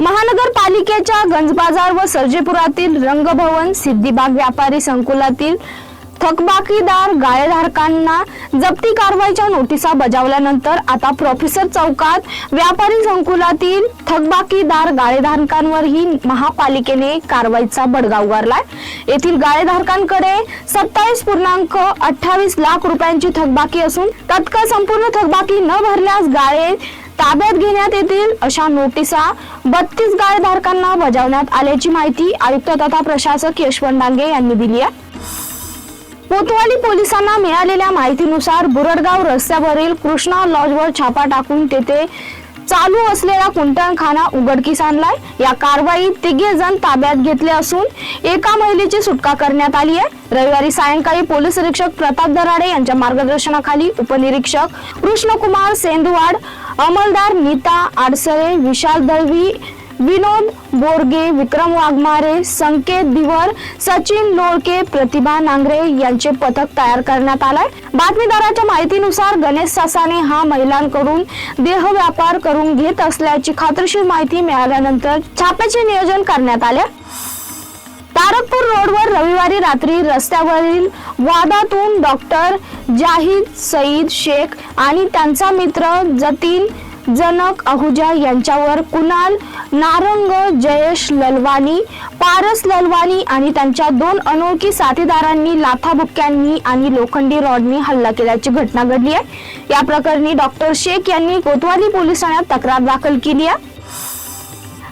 महानगरपालिकेच्या गंजबाजार व सर्जेपुरातील रंगभवन सिद्धिबाग व्यापारी संकुलातील थकबाकीदार गाळेधारकांना जप्ती कारवाईच्या नोटिसा बजावल्यानंतर आता प्रोफेसर चौकात व्यापारी संकुलातील थकबाकीदार गाळेधारकांवरही महापालिकेने कारवाईचा बडगा उगारलाय. येथील गाळेधारकांकडे सत्तावीस पूर्णांक अठ्ठावीस लाख रुपयांची थकबाकी असून तत्काळ संपूर्ण थकबाकी न भरल्यास गाळे ताब्यात घेण्यात येतील अशा नोटिसा बत्तीस गाळेधारकांना बजावण्यात आल्याची माहिती आयुक्त तथा प्रशासक यशवंत डांगे यांनी दिली आहे. कोतवाली पोलिसांना मिळालेल्या माहितीनुसार बुरडगाव रस्त्यावरील कृष्णा लॉजवर छापा टाकून तेथे चालू असलेला कुंटणखाना उघडकीस आणलाय या कारवाईत तिघे जण ताब्यात घेतले असून एका महिलेची सुटका करण्यात आली आहे. रविवारी सायंकाळी पोलीस निरीक्षक प्रताप दराडे यांच्या मार्गदर्शनाखाली उपनिरीक्षक कृष्णकुमार सेंदुवाड अंमलदार नीता आडसरे विशाल दळवी विनोद बोरगे विक्रम वाघमारे संकेत दिवर सचिन लोळके प्रतिभा नांगरे यांचे पथक तयार करण्यात आलाय. बातमीदाराच्या माहितीनुसार गणेश सासाने हा महिलांकडून देह व्यापार करून घेत असल्याची खात्रीशीर माहिती मिळाल्यानंतर छाप्याचे नियोजन करण्यात आले. तारकपूर रोडवर रविवारी रात्री रस्त्यावरील वादातून डॉक्टर जाहीद सईद शेख आणि त्यांचा मित्र जतीन जनक अहुजा यांच्यावर कुणाल नारंग जयेश ललवानी पारस ललवानी आणि त्यांच्या दोन अनोळखी साथीदारांनी लाथाबुक्क्यांनी आणि लोखंडी रॉडनी हल्ला केल्याची घटना घडली आहे. या प्रकरणी डॉक्टर शेख यांनी कोतवाली पोलीस ठाण्यात तक्रार दाखल केली आहे.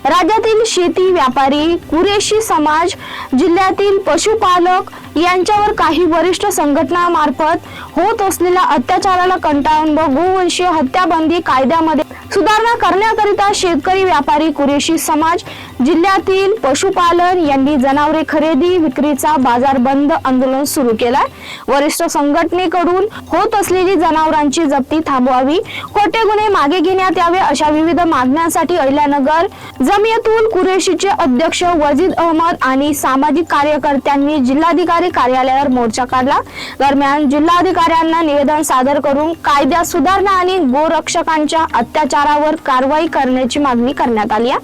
राज्यातील शेती व्यापारी कुरेशी समाज जिल्ह्यातील पशुपालक यांच्यावर काही वरिष्ठ संघटनामार्फत होत असलेल्या अत्याचाराला कंटाळून व गोवंशीय हत्याबंदी कायद्यामध्ये सुधारणा करण्याकरिता शेतकरी व्यापारी कुरेशी समाज जिल्ह्यातील पशुपालन यांनी जनावरे खरेदी विक्रीचा बाजार बंद आंदोलन सुरू केलाय. वरिष्ठ संघटनेकडून होत असलेली जनावरांची जप्ती थांबवावी खोटे गुन्हे मागे घेण्यात यावे अशा विविध मागण्यांसाठी अहिल्यानगर जमियतुल कुरेशीचे अध्यक्ष वजीद अहमद आणि सामाजिक कार्यकर्त्यांनी जिल्हाधिकारी कार्यालयावर मोर्चा काढला. दरम्यान जिल्हाधिकाऱ्यांना निवेदन सादर करून कायद्यात सुधारणा आणि गोरक्षकांच्या अत्याचारावर कारवाई करण्याची मागणी करण्यात आली आहे.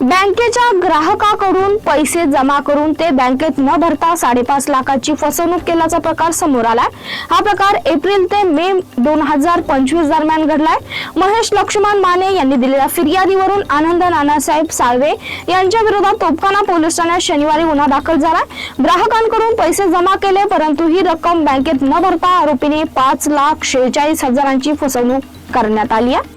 बँकेच्या ग्राहकाकडून पैसे जमा करून ते बँकेत न भरता साडेपाच लाखाची फसवणूक केल्याचा प्रकार समोर आलाय. हा प्रकार एप्रिल ते मे दोन हजार पंचवीस दरम्यान घडलाय. महेश लक्ष्मण माने यांनी दिलेल्या फिर्यादीवरून आनंद नानासाहेब साळवे यांच्या विरोधात तोपखाना पोलीस ठाण्यात शनिवारी गुन्हा दाखल झाला. ग्राहकांकडून पैसे जमा केले परंतु ही रक्कम बँकेत न भरता आरोपीने पाच लाख शेहेचाळीस हजारांची फसवणूक करण्यात आली आहे.